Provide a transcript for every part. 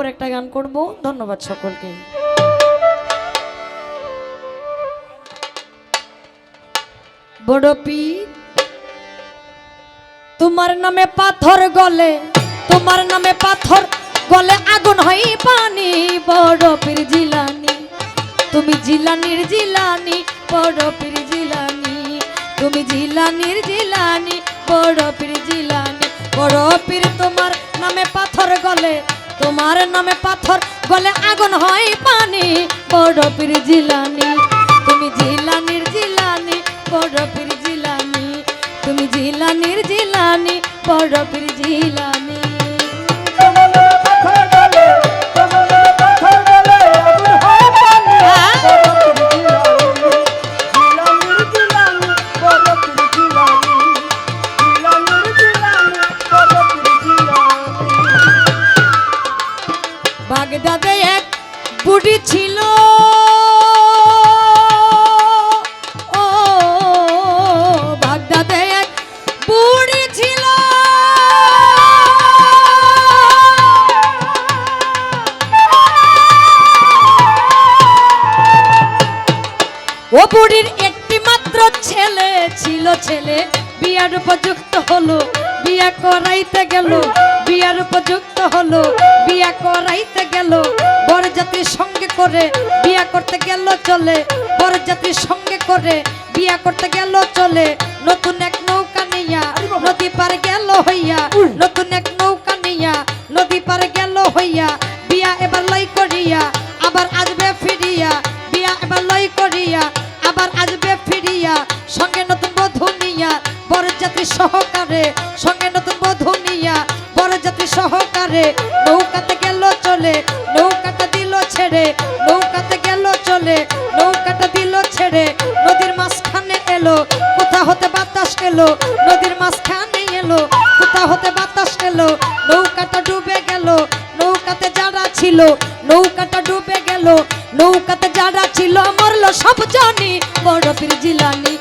পর একটা গান করব। ধন্যবাদ সকলকে। বড় পীর, তোমার নামে পাথর গলে, তোমার নামে পাথর গলে আগুন হই পানি। বড় পীর জিলানি, তুমি জিলানির জিলানি, বড় পীর জিলানি, তুমি জিলানির জিলানি, বড় পীর জিলানি, বড় পীর তোমার নামে পাথর গলে তোমার নামে পাথর গলে আগুন হয় পানি। বড় পীর জিলানি, তুমি জিলানির জিলানি, বড় পীর জিলানি, তুমি জিলানির জিলানি, বড় পীর জিলানি। বুড়ি ছিল। ও বাগদাদে এক বুড়ি ও বুড়ির একটি মাত্র ছেলে ছিল, ছেলে বিয়ার উপযুক্ত হলো। বিয়া করাইতে গেল বিয়ার উপযুক্ত হলো বিয়া করাইতে গেল। বরযাত্রীর সঙ্গে করে বিয়া করতে গেল চলে বরযাত্রীর সঙ্গে করে বিয়া করতে গেল চলে। নতুন এক নৌকা নিয়া নদী পার গেল হইয়া নতুন এক নৌকা নিয়া নদী পার গেল হইয়া বরযাত্রী সহকারে, সঙ্গে নতুন বধূ নিয়া বরযাত্রী সহকারে, নৌকাতে গেল চলে, নৌকাটা দিল ছেড়ে, নৌকাতে গেল চলে, নৌকাটা দিল ছেড়ে, নদীর মাঝখানে এলো, কোথা হতে বাতাস এলো, নদীর মাঝখানে এলো, কোথা হতে বাতাস এলো, নৌকাটা ডুবে গেল, নৌকাতে যারা ছিল, নৌকাটা ডুবে গেল, নৌকাতে যারা ছিল, মরলো সব জানি বড় পীর জিলানি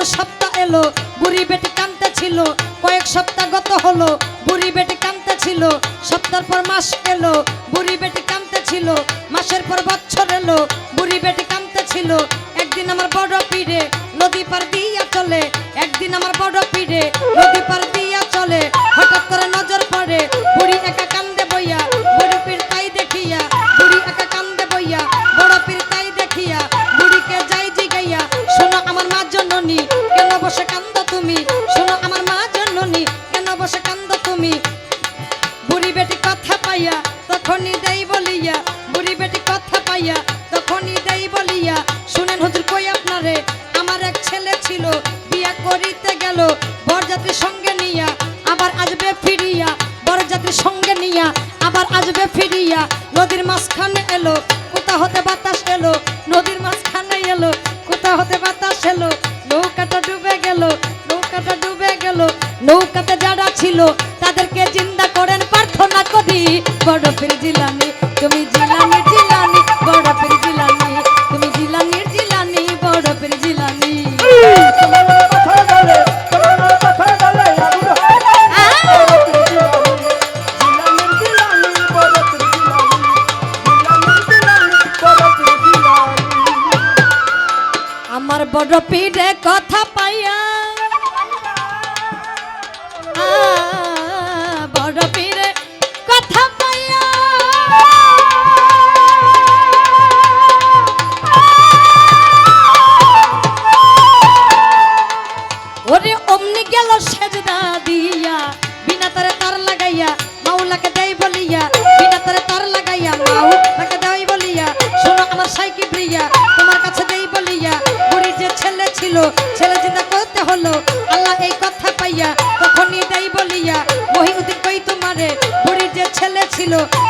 পর সপ্তাহ এলো, বুড়ি বেটি কানতে ছিল। কয়েক সপ্তাহ গত হলো, বুড়ি বেটি কানতে ছিল। সপ্তাহ পর মাস এলো, বুড়ি বেটি কানতে ছিল। মাসের পর বছর এলো, বুড়ি বেটি কানতে ছিল। একদিন আমার বড় পিড়ে নদী পার দিয়া চলে, একদিন আমার বড় পিড়ে নদী পার মাঝখানে এলো, কোথা হতে বাতাস এলো? নদীর মাঝখানে এলো, কোথা হতে বাতাস এলো? নৌকাটা ডুবে গেল, নৌকাটা ডুবে গেল। নৌকাতে যারা ছিল, তাদেরকে জিন্দা করেন প্রার্থনা করি। বড় পীর জিলানি তুমি পীরে কথা পাইয়া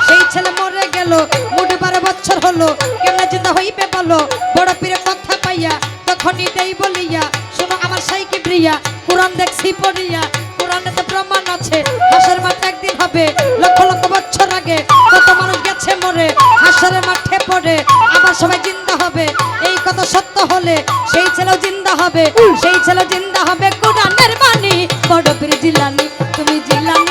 সেই ছেলে মরে গেল, মোট বারো বছর হলো। কেমনে চিন্তা হইবে বলো? বড় পীরে কথা পাইয়া তখনই দেই বলিয়া, শোনো আমার সাইকে প্রিয়া, কোরআন দেখছি পড়িয়া, কোরআনে তো প্রমাণ আছে, হাসের মাঠ একদিন হবে, লক্ষ লক্ষ বছর আগে কত মানুষ গেছে মরে, হাসের মাঠে পড়ে, আবার সবাই জিন্দা হবে। এই কথা সত্য হলে সেই ছেলেও জিন্দা হবে, সেই ছেলে জিন্দা হবে কোরআনের বাণী। বড় পীর জিলানি, তুমি জিলানি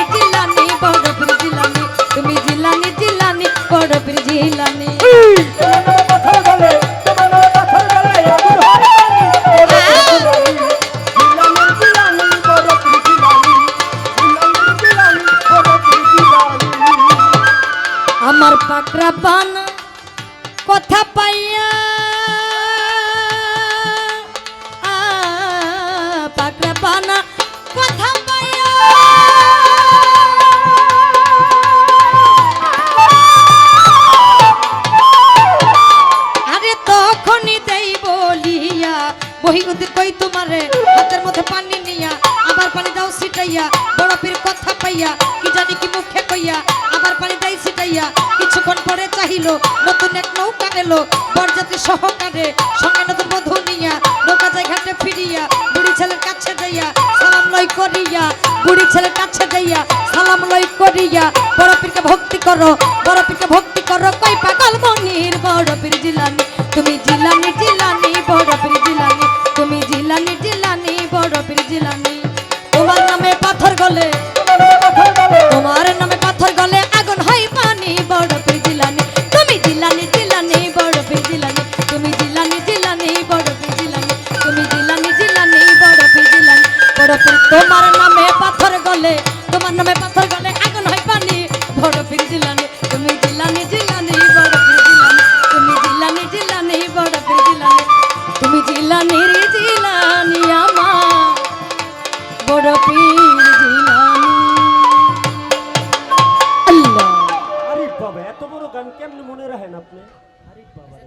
আমার পাকরা বানা কথা পাইয়া পাকরা কথা পাইয়া আরে তখনই দেই বলিয়া বহি উদি কই তোমারে? হাতের মধ্যে পানি নিয়া, আবার পানি দাও ছিটাইয়া বড় পীর কথা পাইয়া, কি জানি কি মুখে কইয়া, আবার পানি দেই পরে চাহিলো, নতুন এক নৌকা এলো বরযাত্রী সহকারে সঙ্গে নতুন বধূ নিয়া নৌকা যায় ঘাটে ফিরিয়া, বুড়ি ছেলের কাছে যাইয়া সালাম লই করিয়া, বুড়ি ছেলের কাছে যাইয়া সালাম লই করিয়া, বড় পীরকে ভক্তি করো, বড় পীরকে ভক্তি করো, কই পাগল মনির, বড় পীর জিলানি, তুমি জিলানি জিলানি, বড় পীর জিলানি, তুমি জিলানি জিলানি, বড় পীর জিলানি। নামে পাথর গলে আগুন হয় পানি। বড় পীর জিলানি তুমি জিলানি জিলানি বড় পীর জিলানি তুমি জিলানি জিলানি বড় পীর জিলানি তুমি জিলানি রে জিলানি আমার। বড় পীর জিলানি আল্লাহ। আরে বাবা এত বড় গান কেমনে মনে রাখেন আপনি? আরে বাবা বাবা।